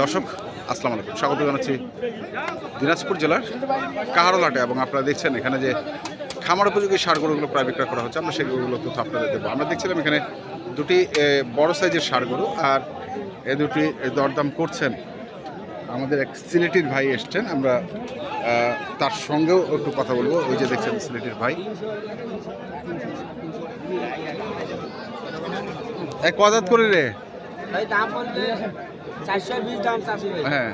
দর্শক, আসসালামু আলাইকুম। স্বাগত জানাচ্ছি দিনাজপুর জেলার কাহারোলাটে এবং আপনারা দেখছেন এখানে যে খামার উপযোগী সার গরুগুলো প্রায় বিক্রয় করা হচ্ছে। আমরা সেই গরুগুলো তথ্য আপনাদের দেবো। আমরা দেখছিলাম এখানে দুটি বড় সাইজের সার গরু আর এ দুটি দরদাম করছেন। আমাদের এক সিলেটির ভাই এসছেন। আমরা তার সঙ্গেও একটু কথা বলব। ওই যে দেখছেন সিলেটির ভাই। এক কদাত করে রে। হ্যাঁ।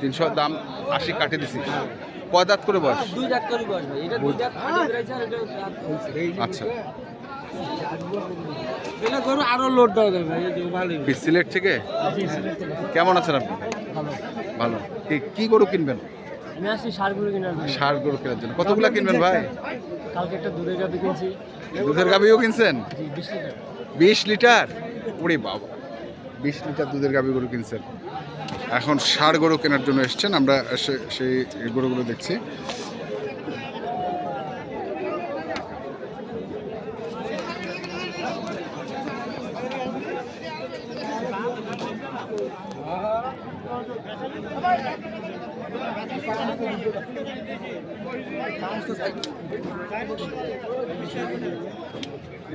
তিনশো দাম আশি কাটে দিছি। কয় দাঁত করে বয়স? দুই দাঁত করে বস ভাই। এটা দুই দাঁত ফাটে বেড়েছে আর এটা দাঁত হয়েছে। আচ্ছা। এটা গরু আরও লোড ভাই সিলেট থেকে? কেমন আছেন আপনি? ভালো। কি গরু কিনবেন? আমি আসছি সারগুলো কেনার জন্য। সার গরু কেনার জন্য। কতগুলা কিনবেন ভাই? কালকে একটা দুধের গাবি কিনছি। দুধের গাভিও কিনছেন? বিশ লিটার। বিশ লিটার? ওরে বাবা। বিশ লিটার দুধের গাভি গরু কিনছেন। এখন ষাড় গরু কেনার জন্য এসছেন, আমরা সেই গরুগুলো দেখছি।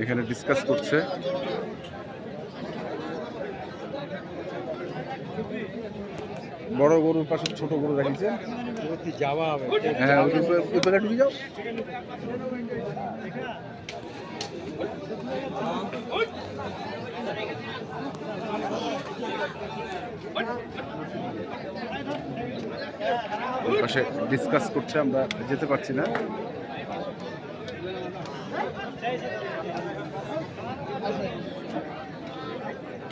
এখানে ডিসকাস করছে। বড় গরুর পাশে ছোট গরু রাখিছে হ্যাঁ যাও। পাশে ডিসকাস করছে, আমরা যেতে পারছি না।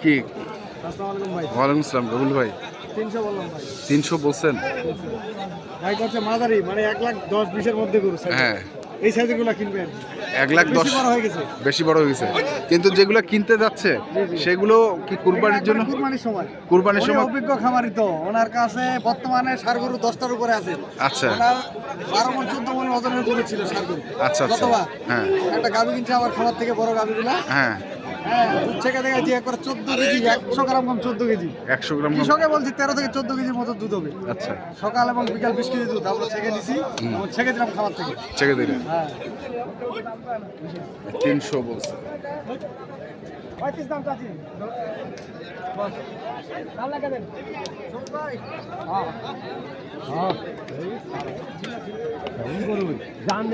কি? ওয়ালাইকুম আসসালাম রবুল ভাই। তিনশো বললাম ভাই। তিনশো বলছেন? ভাই করছে মাঝারি মানে এক লাখ দশ বিশের মধ্যে গরু হ্যাঁ। এই কিনবেন। এক লাখ দশ বেশি বড় হয়ে গেছে। বেশি বড় হয়ে গেছে। কিন্তু যেগুলো কিনতে যাচ্ছে সেগুলো কি কুরবানির জন্য? কুরবানির সময়। কুরবানির সময় অভিজ্ঞ খামারি তো। ওনার কাছে বর্তমানে দশটার উপরে আছে। আচ্ছা। ওনার বারো মন চোদ্দ মন ওজনের গরু ছিল আচ্ছা আচ্ছা। গতবার হ্যাঁ। একটা গাভি কিনছে আমার খামার থেকে বড় গাভিগুলা। হ্যাঁ। হ্যাঁ দুধ দেখা যে চোদ্দ কেজি একশো গ্রাম কম চোদ্দ কেজি। একশো গ্রাম কৃষকে বলছি তেরো থেকে চোদ্দ কেজির মতো দুধ হবে। আচ্ছা। সকাল এবং বিকাল বিশ কেজি দুধ আমরা ছেঁকে দিছি এবং ছেঁকে দিলাম খামার থেকে। হ্যাঁ। তিনশো বলছে। পঁয়ত্রিশ দাম চাচ্ছি। দাম লাগা দেন? হ্যাঁ। হ্যাঁ। জান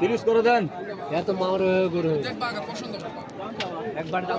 তিরিশ করে দেন। এত মামার গরু। একবার দাম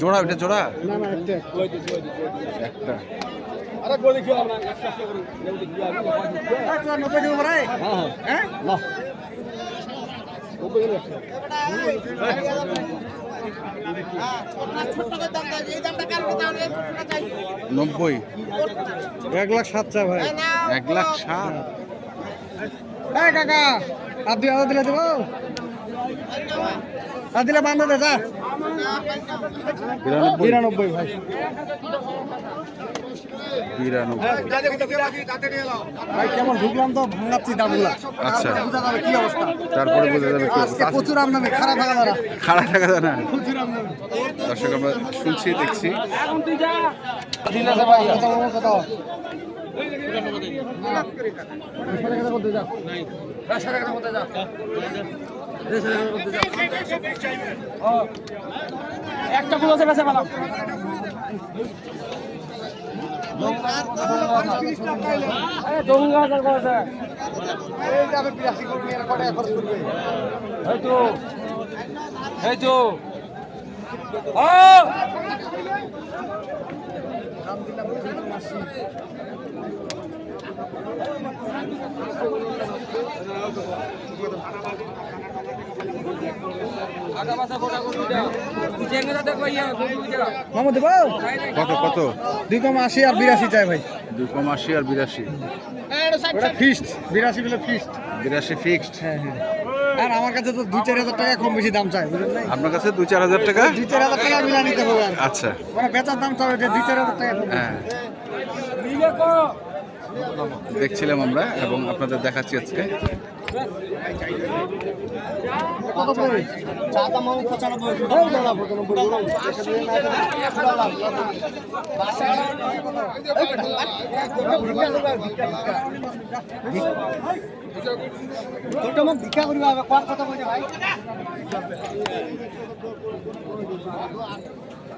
জোড়া ওটা জোড়া? না না একটা একটা। আরে গো দেখি আমরা আচ্ছা নব্বই দিব রে হ্যাঁ হ্যাঁ। না নব্বই। এক লাখ সাত চা ভাই। এক লাখ সাত। এই কাকা আর দুই হাজার দিলে দেবো? আর দিলে বান্ধব দে যা। বিরানব্বই। ভাই। ভাই কেমন ঢুকলাম তো? ভাঙাচ্ছি দামগুলা। আচ্ছা। বুঝা যাবে কি অবস্থা। তারপরে বোঝা যাবে কি আজকে অবস্থা। প্রচুর খারাপ থাকা দ্বারা খারাপ দর্শক আমরা শুনছি দেখছি। একটা গুলো আছে বেঁচে পেলাম এই যে আমি কত কত? দুই কম আশি আর বিরাশি চাই ভাই। দুই কম আশি আর বিরাশি। ওটা ফিক্সড বিরাশি গুলো ফিক্সড বিরাশি ফিক্সড হ্যাঁ হ্যাঁ। আর আমার কাছে তো দুই চার হাজার টাকা কম বেশি দাম চাই আপনার কাছে দুই চার হাজার টাকা? দুই চার হাজার টাকা মিলা নিতে হবে আচ্ছা। বেচার দাম চাই দুই চার হাজার টাকা হ্যাঁ। দেখছিলাম আমরা এবং আপনাদের দেখাচ্ছি আজকে। পড়বে চা দাম মামু পঁচানব্বই এই দাদা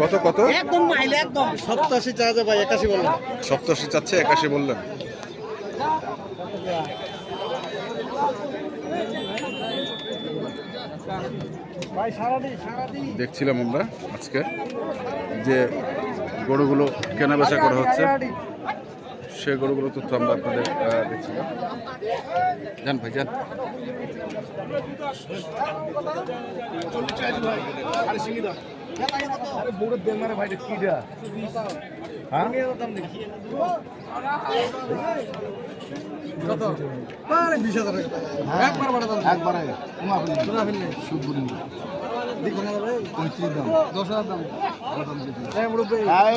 কত কত? একদম মাইলে একদম। সপ্তাশি চা যায় ভাই একাশি বললাম সপ্তাশি চাচ্ছে একাশি বললেন। দেখছিলাম আমরা আজকে যে গরুগুলো কেনা বেচা করা হচ্ছে। সে গরুগুলো তথ্য আমরা আপনাদের দেখছিলাম। যান ভাই যান। একবার দাম একবার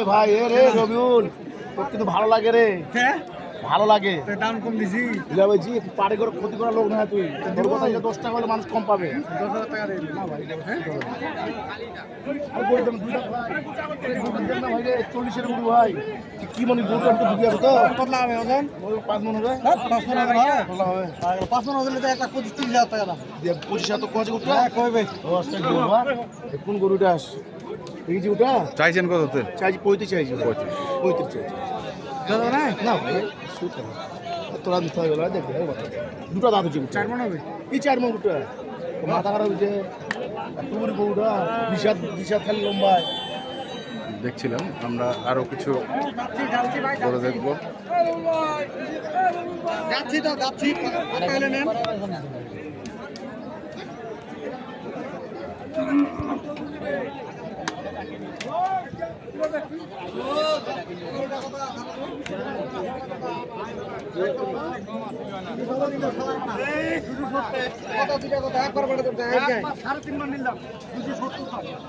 ভাই হ্যাঁ এ রে রবিউল। তোর কিন্তু ভালো লাগে রে। হ্যাঁ? ভালো লাগে। তো দাম কম দিছি। বলছি পাড়ে করে ক্ষতি করার লোক না তুই। তোর কথা এটা দশ টাকা হলে মানুষ কম পাবে। দশ হাজার টাকা দিয়ে না ভাই হ্যাঁ? আর বলে দেন দুইটা ভাই এই গরু ভাই চল্লিশের গরু ভাই। কি মনে গরু আমি তো আছে কত ওজন মন হবে। হ্যাঁ, পাঁচ মন হবে ভালো মন হলে তো একটা পঁচিশ তিরিশ হাজার টাকা দাম। হ্যাঁ কইবে দশটা গরু এ কোন গরুটা? এই যে ওটা? চাইছেন কততে চাইছি পঁয়ত্রিশ চাইছি। পঁয়ত্রিশ চাইছি। দাদা না না ভাই সুতা তোরা দিতে হবে না দেখবে দুটো দাঁত হচ্ছে চার মন হবে কি চার মন দুটো মাথা খারাপ হয়েছে তুমুর বউটা বিষাদ বিষাদ খালি লম্বায় দেখছিলাম আমরা আরও কিছু করে দেখব যাচ্ছি তো যাচ্ছি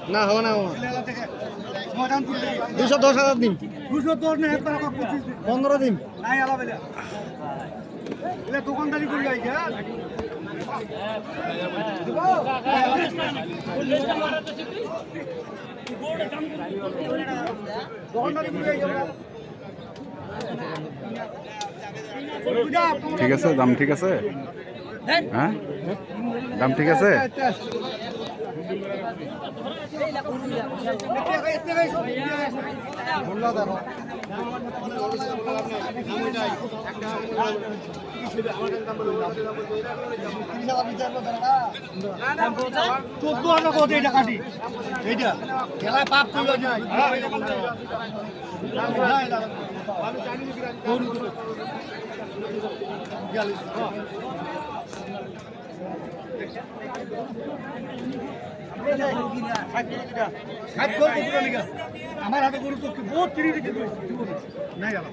না, হবে না দুশো দশ হাজার দিন। দুশো দশ না পনেরো দিন। নাই আলাদা দোকানদারি করে যাই দোকানদারি করে যাই ঠিক আছে, দাম ঠিক আছে? হ্যাঁ? দাম ঠিক আছে? চোদ্দ হাজার কত এটা কাটি? এইটা? খেলায় আমার হাতে গরু তো বহুত কিনে রেখে নাই গেল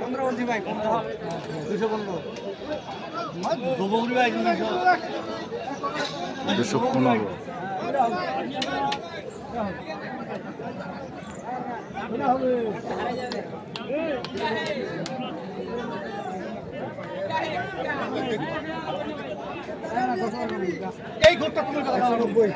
পনেরো বলছি ভাই পনেরো। দুশো পনেরো দুশো পনেরো। এই ঘরটা তোমার কথা নব্বই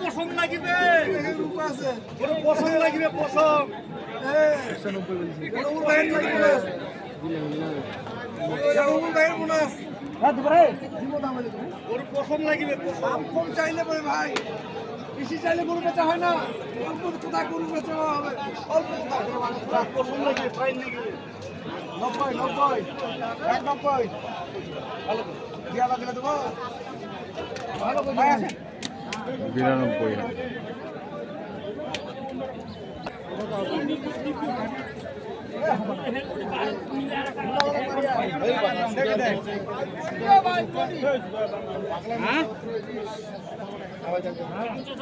পছন্দ লাগিবে পছন্দ লাগিবে পছন্দ ওর পছন্দ লাগিবে কম চাইলে ভাই বেশি চাইলে গরু বেচা হয় না অল্প কোথায় গরু বেচা হবে অল্প নব্বই নব্বই নব্বই ভালো দিয়া লাগলে দেবো বিরানব্বই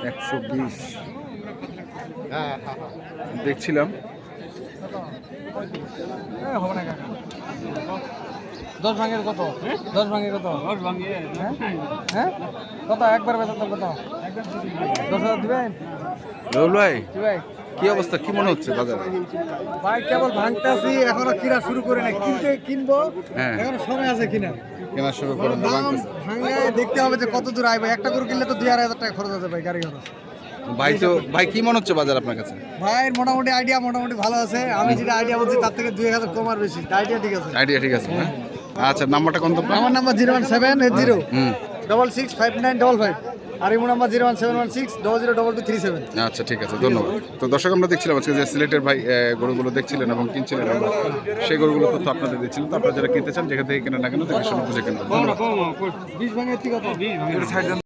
একশো বিশ। দেখছিলাম। দশ ভাঙের কত? দশ ভাঙের কত? দশ ভাঙে। হ্যাঁ? কত? একবার বেতন তো। কত দশ হাজার দিবেন? ভাই। কি ভাই কি অবস্থা? কি মনে হচ্ছে বাজারে? ভাই কেবল ভাঙতে আছি এখনও কিনা শুরু করে না কিনতে কিনবো হ্যাঁ। এখনও সময় আছে কিনা? কেনা শুরু করেন না দাম ভাঙতেছে। ভাঙে দেখতে হবে যে কত দূর আইবে। একটা করে কিনলে তো দুই আড়াই হাজার টাকা খরচ আছে ভাই গাড়ি খরচ। ভাই তো ভাই কি মনে হচ্ছে বাজার আপনার কাছে? ভাইয়ের মোটামুটি আইডিয়া মোটামুটি ভালো আছে। আমি যেটা আইডিয়া বলছি তার থেকে দুই হাজার কম আর বেশি। আইডিয়া ঠিক আছে। আইডিয়া ঠিক আছে না আচ্ছা নাম্বারটা কোন তো? আমার number zero one seven eight zero double six five nine double five আর imo number zero one seven one six double zero double two three seven. আচ্ছা ঠিক আছে ধন্যবাদ। তো দর্শক আমরা দেখছিলাম আজকে যে সিলেটের ভাই গরুগুলো দেখছিলেন এবং কিনছিলেন আমরা সেই গরুগুলো তথ্য আপনাদের দিচ্ছিলাম। তো আপনারা যারা কিনতে চান যেখান থেকে কেনা না কেন দেখে শুনে বুঝে ধন্যবাদ। আছে